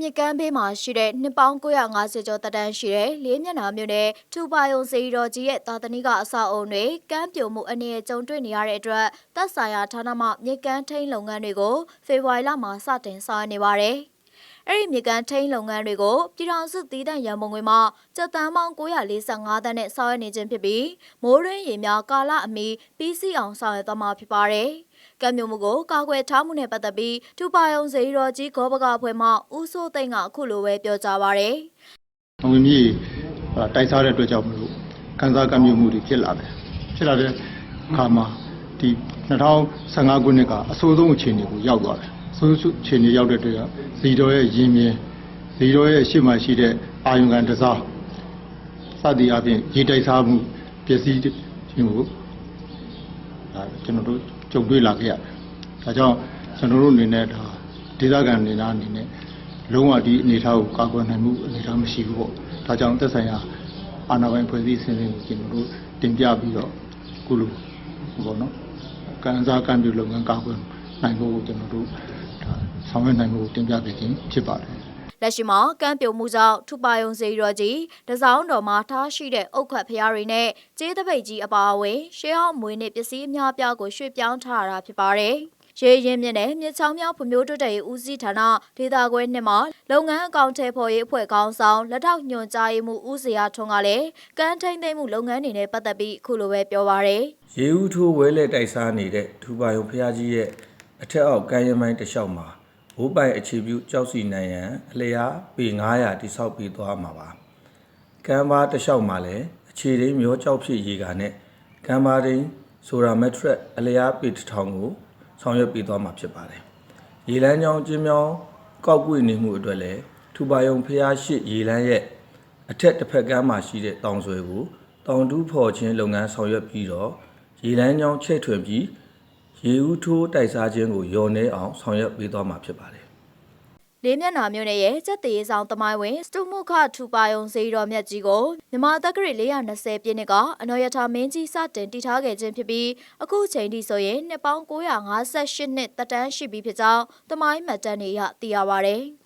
မြစ်ကမ်းဘေးမှာရှိတဲ့နှစ်ပေါင်း950ကျော်တက်တန်းရှိတဲ့လေးမျက်နှာမြို့နယ်ထူပါယုံစေရီတော်ကြီးရဲ့သာသနိကအဆောက်အုံတွေကမ်းပြိုမှုအနေနဲ့ကြုံတွေ့နေရတဲ့အတွက်သက်ဆိုင်ရာဌာနမှမြစ်ကမ်းထိန်းလုပ်ငန်းတွေကိုဖေဖော်ဝါရီလမှာစတင်ဆောင်ရွက်နေပါတယ်။အဲ့ဒီမြေကန်ထိန်းလုပ်ငန်းတွေကိုပြည်ထောင်စုသီးသန့်ရန်ပုံငွေမှကျပ်တန်းပေါင်း945သန်းနဲ့ဆောင်ရွက်နေခြင်းဖြစ်ပြီးမိုးရင်းရေများကာလအမီပြီးစီးအောင်ဆောင်ရွက်သွားမှာဖြစ်ပါတယ်။ ကံမျိုးမှုကိုကာကွယ်ထားမှုနဲ့ပတ်သက်ပြီးထူပါယုံစေရီတော်ကြီးဂောဘကအဖွဲ့မှဦးစိုးသိန်းကအခုလိုပဲပြောကြားပါရယ်။ငွေမြေတိုက်စားတဲ့အတွက်ကြောင့်မလို့ကန်စားကံမျိုးမှုတွေဖြစ်လာတယ်ဖြစ်လာတဲ့အခါမှာဒီ2015ခုနှစ်ကအဆိုးဆုံးအခြေအနေကိုရောက်သွားတယ်အဆိုးဆုံးအခြေအနေရောက်တဲ့အတွက်ကဇီတော်ရဲ့ရင်းမြင်းဇီတော်ရဲ့ရှေ့မှာရှိတဲ့အာယုံကန်တစားစသည်အပြင်ရေတိုက်စားမှုပစ္စည်းခြင်းကို ဒါကျွန်တော်တို့ကြုံတွေ့လာခဲ့ရတယ်ဒါကြောင့်ကျွန်တော်တို့အနေနဲ့ဒါဒေသခံအနေနဲ့အနေနဲ့လုံးဝဒီအနေအထားကိုကာကွယ်နိုင်မှုအနေအထားမရှိဘူးပေါ့ဒါကြောင့်သက်ဆိုင်ရာအာဏာပိုင်ဖွဲ့စည်းအစဉ်အစဉ်ကိုကျွန်တော်တို့တင်ပြပြီးတော့ခုလိုပေါ့နော်ကန်စားကံပြုလုပ်ငန်းကာကွယ်နိုင်ဖို့ကိုကျွန်တော်တို့ဒါဆောင်ရွက်နိုင်မှုကိုတင်ပြပေးခြင်းဖြစ်ပါတယ် လက်ရှိမှာကမ်းပြုံမှုကြောင့်ထူပါယုံစေရီတော်ကြီးတစောင်းတော်မှာထားရှိတဲ့အုတ်ခွက်ဖျားတွေနဲ့ကျေးတပိတ်ကြီးအပါအဝင်ရှေးဟောင်းမွေးနဲ့ပစ္စည်းအများပြားကိုရွှေ့ပြောင်းထားရတာဖြစ်ပါတယ်။ရေရင်မြင့်နဲ့မြစ်ချောင်းများဖွံ့ဖြိုးတိုးတက်ရေးဦးစီးဌာနဒေသခွဲနှစ်မှာလုပ်ငန်းအကောင့်ထဲပေါ်ရေးအဖွဲ့ခေါင်းဆောင်လက်ထောက်ညွှန်ကြားရေးမှူးဦးစရာထွန်းကလည်းကမ်းထိန်သိမ်းမှုလုပ်ငန်းတွေနဲ့ပတ်သက်ပြီးအခုလိုပဲပြောပါရယ်ရေဦးထိုးဝဲလက်တိုက်စားနေတဲ့ထူပါယုံဖျားကြီးရဲ့အထက်အောက်ကမ်းရမိုင်းတစ်လျှောက်မှာ ဘိုးပိုင်အခြေပြုကြောက်စီနိုင်ရန်အလျားပေ900တိဆောက်ပြီးသွားမှာပါကမ်းပါတစ်လျှောက်မှာလည်းအခြေရင်းမျောကြောက်ဖြစ်ရေကာနဲ့ကမ်းပါရင်းဆိုတာမက်ထရက်အလျားပေတစ်ထောင်ကိုဆောင်ရွက်ပြီးသွားမှာဖြစ်ပါတယ်ရေလန်းချောင်းကျင်းမြောင်းကောက်ကွေ့နေမှုအတွက်လည်းထူပါယုံဖျားရှိရေလန်းရဲ့အထက်တစ်ဖက်ကမ်းမှာရှိတဲ့တောင်ဆွဲကိုတောင်တူးဖော်ခြင်းလုပ်ငန်းဆောင်ရွက်ပြီးတော့ရေလန်းချောင်းချဲ့ထွင်ပြီး ရေဦးထိုးတိုက်စားခြင်းကိုလျော်နှဲအောင်ဆောင်ရွက်ပေးသွားမှာဖြစ်ပါတယ်လေးမျက်နှာမြို့နယ်ရဲ့စက်သေးဆောင်တမိုင်းဝင်စတုမုခထူပါယုံစေရီတော်မြတ်ကြီးကိုမြန်မာတက္ကရာ420ပြည့်နှစ်ကအနော်ရထာမင်းကြီးစတင်တည်ထားခဲ့ခြင်းဖြစ်ပြီးအခုချိန်ထိဆိုရင်နှစ်ပေါင်း958နှစ်တက်တန်းရှိပြီဖြစ်ကြောင်းတမိုင်းမှတ်တမ်းတွေအရသိရပါဗျ။